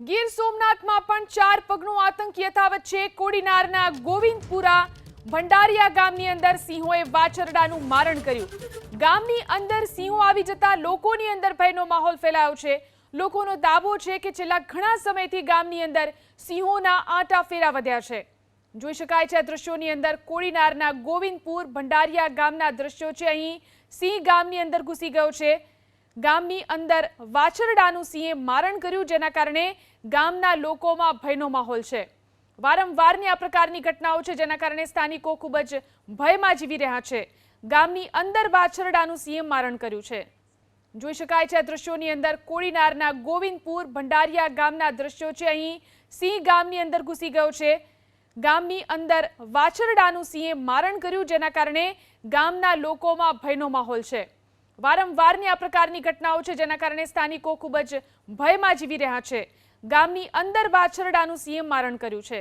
ગીર સોમનાથમાં પણ ચાર પગનું આતંક યથાવત છે. કોડીનારના ગોવિંદપુરા ભંડારિયા ગામની અંદર સિંહોએ વાછરડાનું મારણ કર્યું. ગામની અંદર સિંહો આવી જતા લોકોની અંદર ભયનો માહોલ ફેલાયો છે. લોકોનો દાવો છે કે છેલ્લા ઘણા સમયથી ગામની અંદર સિંહોના આંટા ફેરા વધ્યા છે. જોઈ શકાય છે આ દ્રશ્યોની અંદર કોડીનારના ગોવિંદપુર ભંડારિયા ગામના દ્રશ્યો છે. અહીં સિંહ ગામની અંદર ઘૂસી ગયો છે. ગામની અંદર વાછરડાનું સિંહે મારણ કર્યું, જેના કારણે ગામના લોકોમાં ભયનો માહોલ છે. વારંવારની આ પ્રકારની ઘટનાઓ છે, જેના કારણે સ્થાનિકો ખૂબ જ ભયમાં જીવી રહ્યા છે. ગામની અંદર વાછરડાનું સિંહે મારણ કર્યું છે. જોઈ શકાય છે, આ દ્રશ્યોની અંદર કોડીનારના ગોવિંદપુર ભંડારિયા ગામના દ્રશ્યો છે. અહીં સિંહ ગામની અંદર ઘૂસી ગયો છે. ગામની અંદર વાછરડાનું સિંહે મારણ કર્યું, જેના કારણે ગામના લોકોમાં ભયનો માહોલ છે. વારંવારની આ પ્રકારની ઘટનાઓ છે જેના કારણે સ્થાનિકો ખૂબ જ ભયમાં જીવી રહ્યા છે. ગામની અંદર વાછરડાનું સીએમ મારણ કર્યું છે.